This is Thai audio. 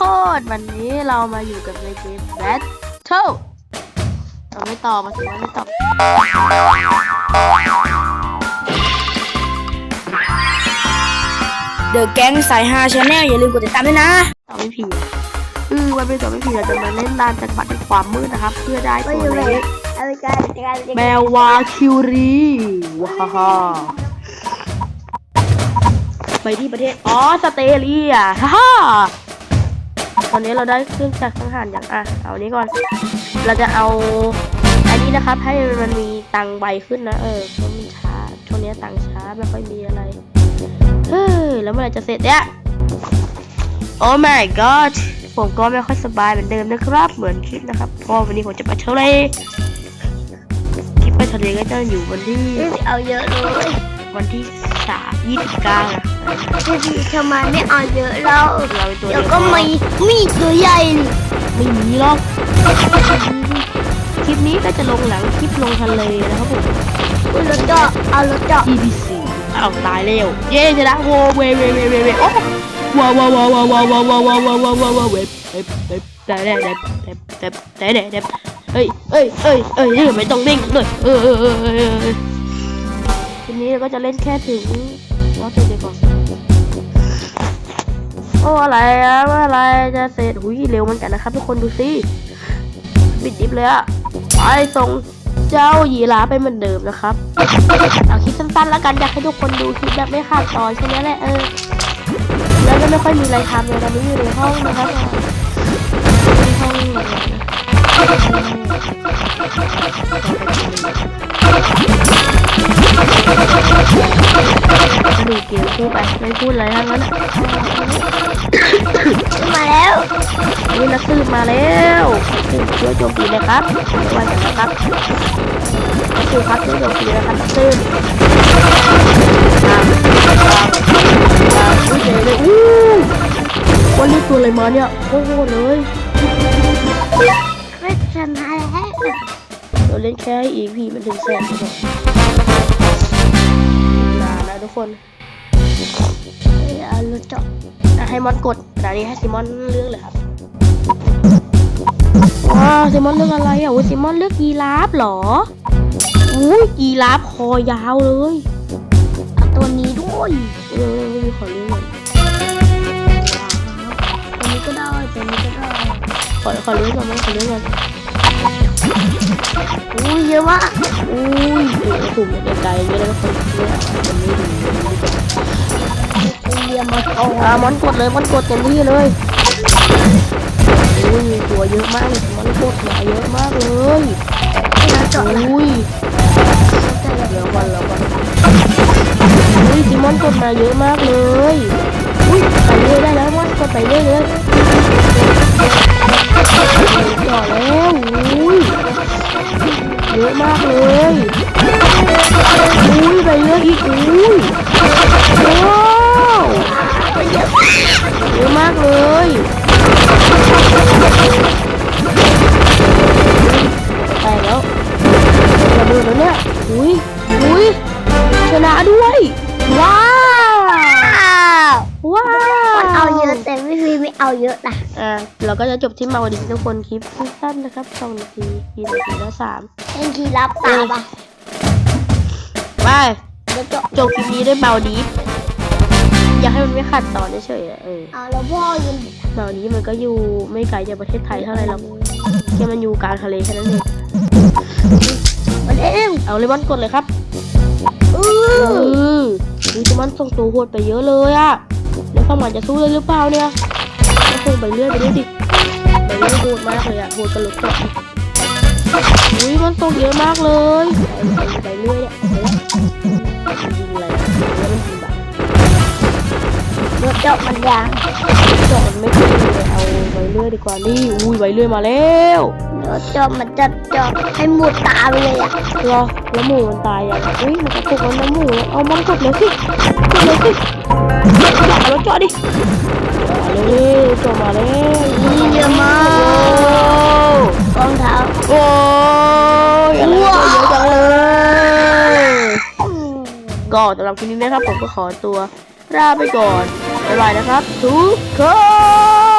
คนวันนี้เรามาอยู่กับในเกม Battle เราไม่ตอบมาถึงว่าไม่ตอบเดอะแก๊งสายฮาชาแนลอย่าลืมกดติดตามด้วยนะตอบไม่ผิดอือวันเป็นตอบไม่ผิดเราจะมาเล่นลานจังหวัดในความมืดนะครับ เพื่อได้ตัวนี้อะไรกันอะไรกันแมววาคิวรีว้าฮ่าไปที่ประเทศ อ๋อ สเตเลียฮ่าฮ่า ตอนนี้เราได้เครื่องจักรสังหารอย่างอะเอาอันนี้ก่อน เราจะเอาอันนี้นะครับ ให้มันมีตังค์ใบขึ้นนะ เออเพราะมันช้าช่วงนี้ตังค์ช้าไม่ค่อยมีอะไรเฮ้ยแล้วเมื่อไหรจะเสร็จเนี่ยโอ้ my god ผมก็ไม่ค่อยสบายเหมือนเดิมนะครับ เหมือนคลิปนะครับเพราะวันนี้ผมจะไปทะเลคลิปไปทะเลก็จะอยู่วันที่เอาเยอะเลยวันที่สามยี่สิบเก้านะพี่ ทำไมไม่เอาเยอะแล้วเราเป็นตัวเดี๋เดียยววก็มีมีตัวใหญ่นี่ไม่มีหรอกคลิปนี้ก็จะลงหลังคลิปลงทะเลนะครับผมคุณรถเจาะเอารถเจาะ BBC อ้าวตายเร็ว เย้ชนะโวเวเวเวเวเวโอ้ว้าวว้าวว้าวว้าวว้าวว้าวว้าวว้าวว้าวว้าวว้าวเว็บเว็บเว็บแต่แต่แต่แต่แต่แต่แต่เอ้ยเอ้ยเอ้ยเอ้ยนี่ไม่ต้องเด้งเลยเออเออเออเออเออทีนี้เราก็จะเล่นแค่ถึง รอบเดียวก่อนโอ้อะไรอะเมื่อไรจะเสร็จหุยเร็วมือนกันนะครับทุกคนดูสิบิดดิบเลยอะไปส่งเจ้าหยีราไปเหมือนเดิมนะครับเอาคลิปสั้นๆแล้วกันอยากให้ทุกคนดูคลิปแบบไม่ขาดตอนแค่นี้แหละเออแล้วก็ไม่ค่อยมีอะไรทำเลยตอนนี้อยู่ในห้องนะครับในห้องนะ ไปไม่พูดอะไรทั้งนั้นอะมาแล้วนี่นักสืบมาแล้วสืบช่วยโจมตีนะครับว่าอย่างนะครับนักสืบครับช่วยโจมตีนะครับนักสืบตามตามตามอุ้ยเจ๋งเลยอู้วันนี้ตัวอะไรมาเนี่ยโอ้โหเลยไม่ชนะแล้วเราเล่นแค่อีพีมันถึงแสนทุกคนนานนะทุกคน ให้มอนกดแต่นี้ให้ซิมอนเลือกเลยครับว้าวซิมอนเลือกอะไรอะโอ้ยซิมอนเลือกกีราฟเหรออุ้ยกีราฟคอยาวเลยตัวนี้ด้วยเออไม่มีขอเลือกหน่อยตัวนี้ก็ได้ตัวนี้ก็ได้ขอขอเลือกก่อนไหมขอเลือกก่อนอุ้ยเยอะมากอุ้ยเออถุ่มไกลๆอย่างเงี้ยแล้วก็คนเลือกมันไม่ดี เรียมมาโตอ่ามอนกดเลยมอนกดเต็มที่เลยอุ้ยมีตัวเยอะมากมอนกดมาเยอะมากเลยรถเจาะนะอุ้ยเดี๋ยวก่อนเดี๋ยวก่อนอุ้ยซิมอนกดมาเยอะมากเลยอุ้ยไปเรื่อยได้แล้วมอนกดไปเรื่อยเลยจ่อแล้วอุ้ยเยอะมากเลยอุ้ยไปเรื่อยอีกอุ้ยว้าว เยอะมากเลยไปแล้วจะดูแล้วเนี่ยอุ้ยอุ้ยชนะด้วย ว้าวว้ามันวเอาเยอะแต่ไม่มีไม่เอาเยอะนะอ่าเราก็จะจบที่มาวันนี้ทุกคนคลิปสั้นๆนะครับสองนาทีกี่นาทีแล้วสามเอ็นทีรับตาปะไปรถเจาะจบคลิปนี้ด้วยเบาดีฟ อยากให้มันไม่ขาดตอนเฉยๆอะเออเอาแล้วพ่อยังเบาดีฟมันก็อยู่ไม่ไกลจากประเทศไทยเท่าไหร่หรอกแค่มันอยู่กลางทะเลแค่นั้นเองมันเอ็มเอาเลมอนกดเลยครับอืเอออดูเลมอนส่งตัวโหดไปเยอะเลยอะแล้วข้างหมันจะสู้เลยหรือเปล่าเนี่ยก็ส่งไปเรื่อยไปเรื่อยดิไปเรื่อยโหดมากเลยอะโหดกันรถจอดอุ้ยมันส่งเยอะมากเลยไปไปไปเรื่อยเนี่ยไปแล้วยิงอะไรอะแล้วมันยิงแบบรถ เจาะมันยางจอดมันไม่ขึ้นเลยเอาไปเรื่อยดีกว่านี่อุ้ยไปเรื่อยมาแล้วรถเจาะมันจะเจาะให้หมดตาไปเลยอะรอแล้วหมูมันตายยังเฮ้ยมันกระตุกแล้วนะหมูเอามันกดเลยสิกดเลยสิจอดแล้วจอดดิมาเลยจอดมาเลยมีเยอะมากรองเท้าโอ้ยอะไรก็เยอะจังเลยก็สำหรับคลิปนี้นะครับผมก็ขอตัวลาไปก่อน บ๊ายบายนะครับทุกคน